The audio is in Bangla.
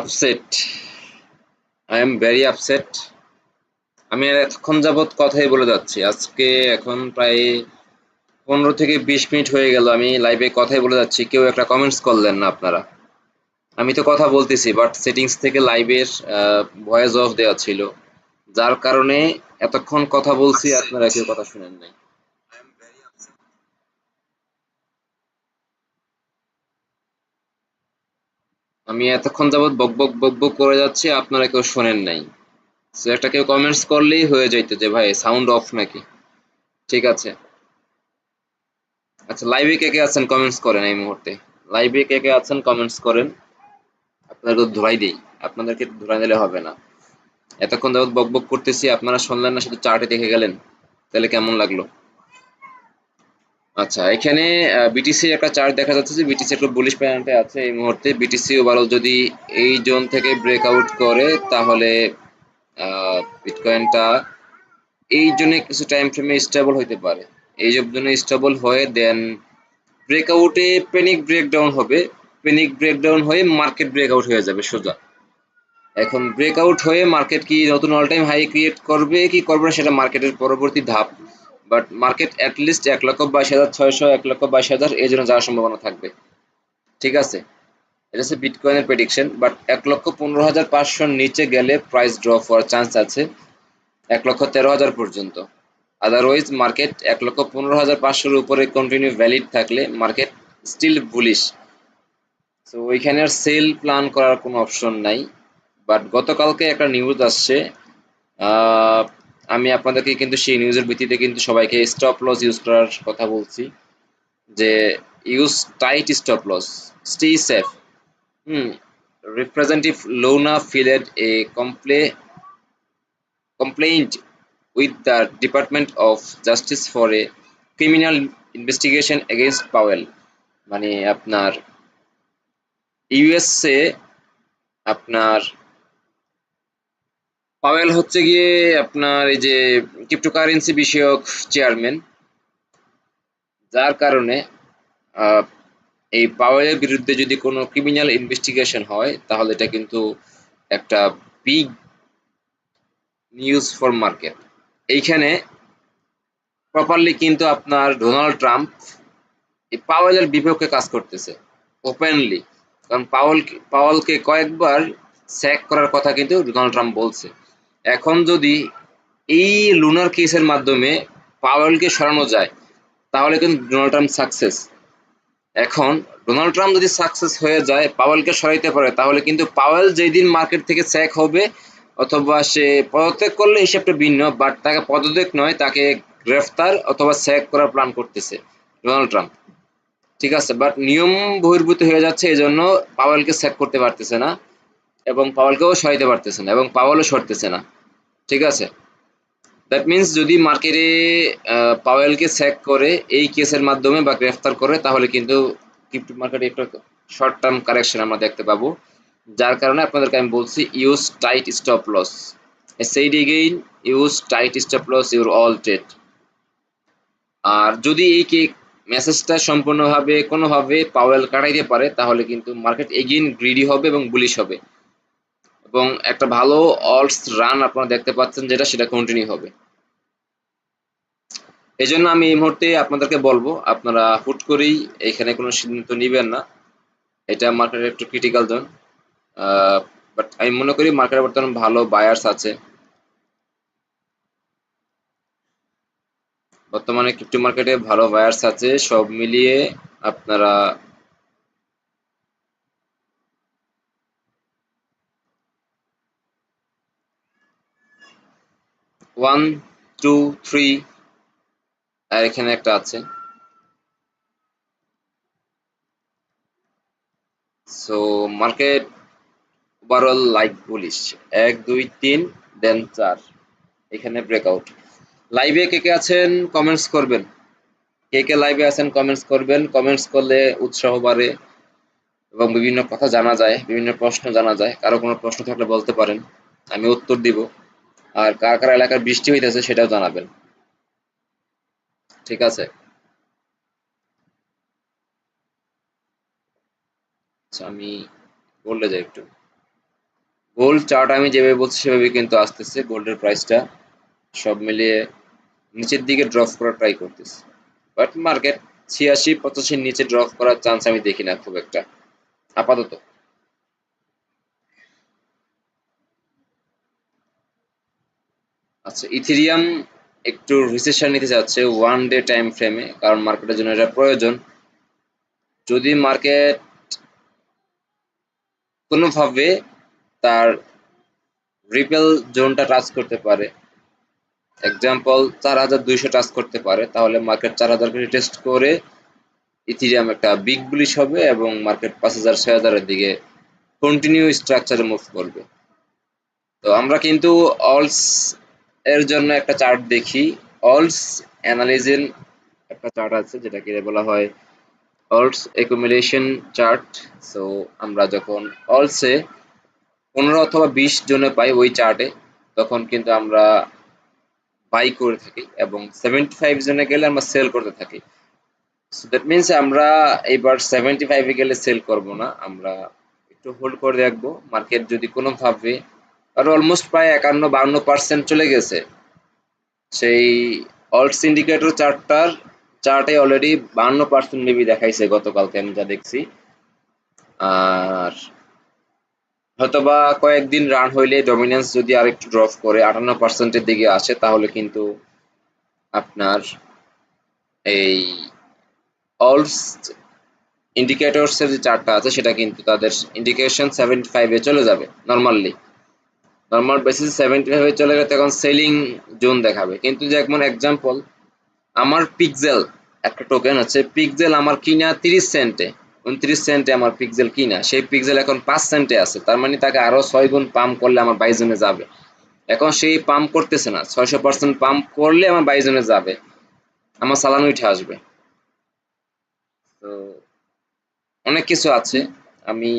Upset I am very upset আমি এতক্ষণ যাবৎ কথাই বলে যাচ্ছি। আজকে এখন প্রায় পনেরো থেকে বিশ মিনিট হয়ে গেল আমি লাইভে কথাই বলে যাচ্ছি। কেউ একটা কমেন্টস করলেন না আপনারা। আমি তো কথা বলতেছি বাট সেটিংস থেকে লাইভের ভয়েস অফ দেওয়া ছিল। যার কারণে এতক্ষণ কথা বলছি, আপনারা কেউ কথা শুনেন নাই। আমি এতক্ষণ যাবৎ বক বক বক বক করে যাচ্ছি, আপনারা কেউ শোনেন নাই। সো একটা কেউ কমেন্টস করলেই হয়ে যাইতো যে, ভাই সাউন্ড অফ নাকি? ঠিক আছে। আচ্ছা লাইভে কে কে আছেন কমেন্টস করেন এই মুহূর্তে? লাইভে কে কে আছেন কমেন্টস করেন? আপনাদেরকে ধরাই দেই। আপনাদেরকে ধরাই দিলে হবে না। এতক্ষণ যাবৎ বক বক করতেছি, আপনারা শুনলেন না, শুধু চার্টে দেখে গেলেন। তাহলে কেমন লাগল? আচ্ছা এখানে বিটিসি একটা চার্ট দেখা যাচ্ছে যে বিটিসি একটা বুলিশ প্যানেলটা আছে এই মুহূর্তে। বিটিসি ওভারঅল যদি এই জোন থেকে ব্রেকআউট করে, তাহলে বিটকয়েনটা এই জন্য কিছু টাইম ফ্রেমে স্টেবল হইতে পারে। এই জন্য স্টেবল হয়ে দেন ব্রেকআউটে পেনিক ব্রেকডাউন হবে। পেনিক ব্রেকডাউন হয়ে মার্কেট ব্রেকআউট হয়ে যাবে সোজা। এখন ব্রেকআউট হয়ে মার্কেট কি নতুন অল টাইম হাই ক্রিয়েট করবে কি করবে না, সেটা মার্কেটের পরবর্তী ধাপ। বাট মার্কেট অ্যাটলিস্ট এক লক্ষ বাইশ হাজার, ছয়শো এক লক্ষ বাইশ হাজার এই জন্য যাওয়ার সম্ভাবনা থাকবে। ঠিক আছে? এটা হচ্ছে বিটকয়েনের প্রেডিকশন বাট এক লক্ষ পনেরো হাজার পাঁচশোর নিচে গেলে প্রাইস ড্রপ হওয়ার চান্স আছে এক লক্ষ তেরো হাজার পর্যন্ত। আদারওয়াইজ মার্কেট এক লক্ষ পনেরো হাজার পাঁচশোর উপরে কন্টিনিউ ভ্যালিড থাকলে মার্কেট স্টিল বুলিশ তো ওইখানে আর সেল প্ল্যান করার কোনো অপশন নাই বাট গতকালকে একটা নিউজ আসছে আমি আপনাদেরকে কিন্তু সেই নিউজের ভিত্তিতে কিন্তু সবাইকে স্টপ লস ইউজ করার কথা বলছি। যে use tight stop loss stay safe hmm representative Luna filed a comple complaint with the department of justice for a criminal investigation against Powell মানে আপনার ইউএসএ আপনার পাওয়েল হচ্ছে গিয়ে আপনার এই যে ক্রিপ্টোকারেন্সি বিষয়ক চেয়ারম্যান যার কারণে এই পাওয়েলের বিরুদ্ধে যদি কোনো ক্রিমিনাল ইনভেস্টিগেশন হয়, তাহলে এটা কিন্তু একটা বিগ নিউজ ফর মার্কেট এইখানে প্রপারলি কিন্তু আপনার ডোনাল্ড ট্রাম্প এই পাওয়েলের বিপক্ষে কাজ করতেছে ওপেনলি কারণ পাওয়েল, পাওয়েলকে কয়েকবার স্যাক করার কথা কিন্তু ডোনাল্ড ট্রাম্প বলছে। এখন যদি এই লুনার কেসের মাধ্যমে পাওয়েলকে সরানো যায়, তাহলে কিন্তু ডোনাল্ড ট্রাম্প সাকসেস এখন ডোনাল্ড ট্রাম্প যদি সাকসেস হয়ে যায় পাওয়েলকে সরাইতে পারে, তাহলে কিন্তু পাওয়েল যেই দিন মার্কেট থেকে স্যাক হবে, অথবা সে পদত্যাগ করলে হিসাবটা ভিন্ন বাট তাকে পদত্যাগ নয়, তাকে গ্রেফতার অথবা স্যাক করার প্ল্যান করতেছে ডোনাল্ড ট্রাম্প ঠিক আছে বাট নিয়ম বহির্ভূত হয়ে যাচ্ছে এই জন্য পাওয়েলকে স্যাক করতে পারতেছে না। এবং পাওয়ালকেও সরাইতে পারতেছে না এবং পাওয়ালও সরতেছে না। ঠিক আছে? দ্যাট মিন্স যদি মার্কেটে পাওয়েলকে স্যাক করে, এই কেসের মাধ্যমে বা গ্রেফতার করে, তাহলে কিন্তু ক্রিপ্টো মার্কেটে একটা শর্ট টার্ম কারেকশন আমরা দেখতে পাবো। যার কারণে আপনাদেরকে আমি বলছি use tight stop loss said again use tight stop loss your all trade আর যদি এই কে মেসেজটা সম্পূর্ণভাবে, কোনোভাবে পাওয়েল কাটাইতে পারে, তাহলে কিন্তু মার্কেট এগেইন গ্রিডি হবে এবং বুলিশ হবে। এবং একটা ভালো অলস রান আপনারা দেখতে পাচ্ছেন যেটা, সেটা কন্টিনিউ হবে। এই জন্য আমি এই মুহূর্তে আপনাদেরকে বলব, আপনারা হুট করেই এখানে কোনো সিদ্ধান্ত নেবেন না। এটা মার্কেটের একটু ক্রিটিক্যাল জোন বাট আমি মনে করি মার্কেটে বর্তমানে ভালো বায়ার্স আছে। বর্তমানে ক্রিপ্টো মার্কেটে ভালো বায়ার্স আছে, সব মিলিয়ে আপনারা ওয়ান টু থ্রি আর এখানে একটা আছে। So market overall like bullish এক, দুই, তিন দেন চার। এখানে ব্রেকআউট লাইভে কে কে আছেন কমেন্টস করবেন। কে কে লাইভে আছেন কমেন্টস করবেন। কমেন্টস করলে উৎসাহ বাড়ে এবং বিভিন্ন কথা জানা যায়, বিভিন্ন প্রশ্ন জানা যায়। কারও কোনো প্রশ্ন থাকলে বলতে পারেন। আমি উত্তর দিব। আর কার কার এলাকার বৃষ্টি হইতেছে সেটাও জানাবেন। ঠিক আছে? আচ্ছা আমি বললে যাই একটু। গোল্ড চার্ট আমি যেভাবে বলছি সেভাবে কিন্তু আসতেছে গোল্ডের প্রাইসটা সব মিলিয়ে নিচের দিকে ড্রপ করার ট্রাই করতেছে। বাট মার্কেট ছিয়াশি, পঁচাশির নিচে ড্রপ করার চান্স আমি দেখি না খুব একটা। আপাতত। আচ্ছা ইথেরিয়াম একটু রিসেশন নিতে যাচ্ছে ওয়ান ডে টাইম ফ্রেমে কারণ মার্কেটের জন্য এটা প্রয়োজন। যদি মার্কেট কোনোভাবে তার রিপেল জোনটা টাচ করতে পারে এক্সাম্পল চার হাজার দুইশো টাচ করতে পারে, তাহলে মার্কেট চার হাজারকে টেস্ট করে ইথিরিয়াম একটা বিগ বুলিশ হবে এবং মার্কেট পাঁচ হাজার, ছয় হাজারের দিকে কন্টিনিউ স্ট্রাকচারে মুভ করবে। তো আমরা কিন্তু অলস এর জন্য একটা চার্ট দেখি। অলস অ্যানালিজিন একটা চার্ট আছে, যেটাকে বলা হয় অলস একুমুলেশন চার্ট সো আমরা যখন অলসে পনেরো অথবা বিশ জনে পাই ওই চার্টে তখন কিন্তু আমরা বাই করে থাকি এবং সেভেন্টি ফাইভ জনে গেলে আমরা সেল করতে থাকি। সো দ্যাট মিনস আমরা এবার সেভেন্টি ফাইভে গেলে সেল করব না। আমরা একটু হোল্ড করে রাখব। মার্কেট যদি কোনোভাবে আর অলমোস্ট প্রায় একান্ন বান্ন পার্সেন্ট চলে গেছে। সেই অল্ট সিন্ডিকেটর চার্টটার চার্টে অলরেডি বান্ন পার্সেন্ট মেবি দেখাইছে গতকালকে, আমি যা দেখছি। আর হয়তোবা কয়েকদিন রান হইলে ডমিনেন্স যদি আর একটু ড্রপ করে, আটান্ন পার্সেন্টের দিকে আসে, তাহলে কিন্তু আপনার এই অলস ইন্ডিকেটরস এর যে চার্টটা আছে, সেটা কিন্তু তাদের ইন্ডিকেশন সেভেন্টি ফাইভে চলে যাবে নর্মালি নর্মাল বেসিস সেভেন্টি ফাইভে চলে গেলে তখন সেলিং জোন দেখাবে। কিন্তু যেমন এক্সাম্পল আমার পিকজেল একটা টোকেন হচ্ছে পিকজেল আমার কিনা তিরিশ সেন্টে উনত্রিশ সেন্টে আমার পিকজেল কিনা, সেই পিকজেল এখন পাঁচ সেন্টে আছে। তার মানে তাকে আরও ছয় গুণ পাম্প করলে আমার বাইজনে যাবে। এখন সেই পাম্প করতেছে না, ছয়শো পার্সেন্ট পাম্প করলে আমার বাইজনে যাবে। আমার সালান উঠে আসবে। তো অনেক কিছু আছে। আমি